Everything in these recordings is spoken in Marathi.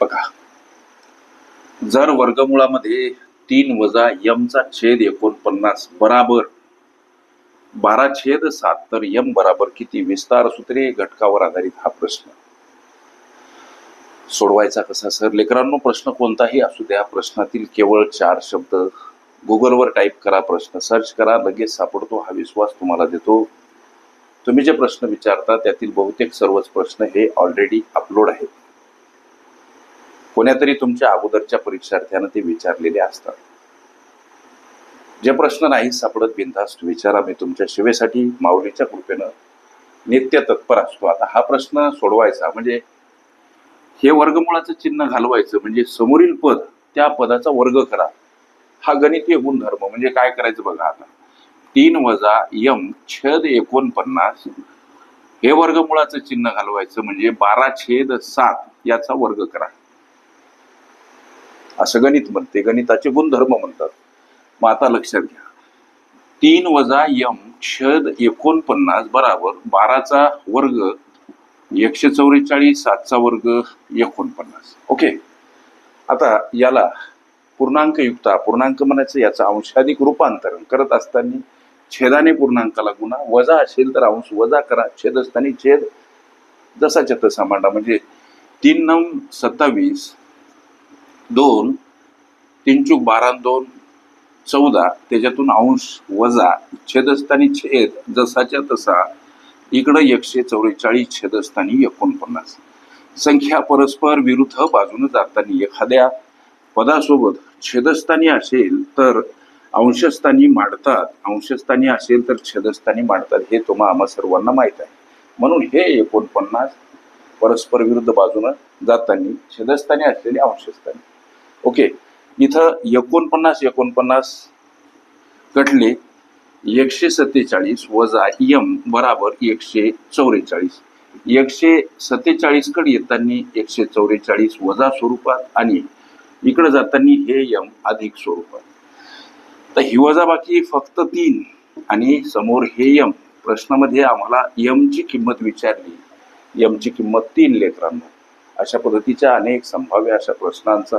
बघा. जर वर्गमुळामध्ये तीन वजा यमचा छेद एकोणपन्नास बराबर बारा छेद सात तर यम बराबर किती? विस्तार सूत्रे घटकावर आधारित हा प्रश्न. सोडवायचा कसा? सर लेकरांनो प्रश्न कोणताही असू द्या. प्रश्नातील केवळ चार शब्द गुगलवर टाईप करा प्रश्न. सर्च करा लगेच सापडतो. हा विश्वास तुम्हाला देतो. तुम्ही जे प्रश्न विचारता त्यातील बहुतेक सर्वच प्रश्न हे ऑलरेडी अपलोड आहेत. कोण्यातरी तुमच्या अगोदरच्या परीक्षार्थ्यानं ते विचारलेले असतात. जे प्रश्न नाही सापडत बिनधास्त विचारा मी तुमच्या शिवेसाठी माऊलीच्या कृपेनं नित्य तत्पर असतो. आता हा प्रश्न सोडवायचा म्हणजे हे वर्गमुळाचं चिन्ह घालवायचं म्हणजे समोरील पद त्या पदाचा वर्ग करा. हा गणितीय गुणधर्म म्हणजे काय करायचं बघा आता. तीन वजा यम छेद एकोणपन्नास हे वर्गमुळाचं चिन्ह घालवायचं म्हणजे बारा छेद सात याचा वर्ग करा. असं गणित म्हणते. गणिताचे गुणधर्म म्हणतात. मग आता लक्षात घ्या. तीन वजा यम छेद एकोणपन्नास बराबर बाराचा वर्ग एकशे चौवेचाळीस सातचा वर्ग एकोणपन्नास. ओके? आता याला पूर्णांकयुक्त पूर्णांक म्हणायचं याचं अंशाधिक रूपांतरण करत असताना छेदाने पूर्णांकाला गुणा. वजा असेल तर अंश वजा करा. छेद असताना छेद जसाच्या तसा मांडा. म्हणजे तीन नऊ सत्तावीस दोन तीन चूक बारा दोन चौदा त्याच्यातून अंश वजा छेदस्थानी छेद जसाच्या तसा. इकडं एकशे चौवेचाळीस छेदस्थानी एकोणपन्नास. संख्या परस्पर विरुद्ध बाजून जाताना एखाद्या पदासोबत छेदस्थानी असेल तर अंशस्थानी मांडतात. अंशस्थानी असेल तर छेदस्थानी मांडतात. हे तुम्हा आम्हा सर्वांना माहीत आहे. म्हणून हे एकोणपन्नास परस्पर विरुद्ध बाजूनं जाताना छेदस्थानी असलेले अंशस्थानी. ओके. इथं एकोणपन्नास एकोणपन्नास कटले एकशे सत्तेचाळीस वजा यम बराबर एकशे चौवेचाळीस एकशे सत्तेचाळीसकडे येताना एकशे चौवेचाळीस वजा स्वरूपात आणि इकडे जाताना हे यम अधिक स्वरूपात. तर ही वजाबाकी फक्त तीन. आणि समोर हे यम प्रश्नामध्ये आम्हाला यमची किंमत विचारली. यमची किंमत तीन लेकरांना. अशा पद्धतीच्या अनेक संभाव्य अशा प्रश्नांचा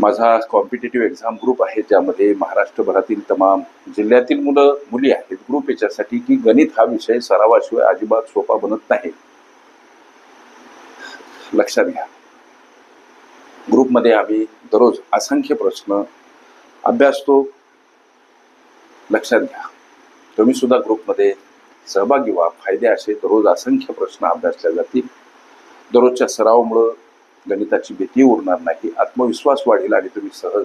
माझा कॉम्पिटेटिव्ह एक्झाम ग्रुप आहे ज्यामध्ये महाराष्ट्रभरातील तमाम जिल्ह्यातील मुलं मुली आहेत. ग्रुप याच्यासाठी की गणित हा विषय सरावाशिवाय अजिबात सोपा बनत नाही. लक्षात घ्या. ग्रुपमध्ये आम्ही दररोज असंख्य प्रश्न अभ्यासतो. लक्षात घ्या. तुम्ही सुद्धा ग्रुपमध्ये सहभागी व्हा. फायदे असे दररोज असंख्य प्रश्न अभ्यासले जातील. दररोजच्या सरावामुळं गणिताची भीती उरणार नाही. आत्मविश्वास वाढेल आणि तुम्ही सहज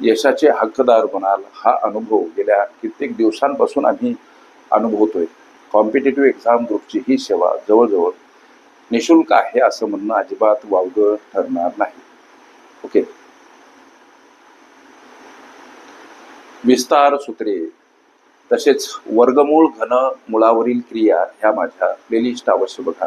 यशाचे हक्कदार बनाल. हा अनुभव गेल्या कित्येक दिवसांपासून आम्ही अनुभवतोय. कॉम्पिटेटिव्ह एक्झाम ग्रुपची ही सेवा जवळजवळ निशुल्क आहे असं म्हणणं अजिबात वावगं ठरणार नाही. ओके विस्तार सूत्रे. तसेच वर्गमूळ घन मुळावरील क्रिया ह्या माझ्या प्लेलिस्ट अवश्य बघा.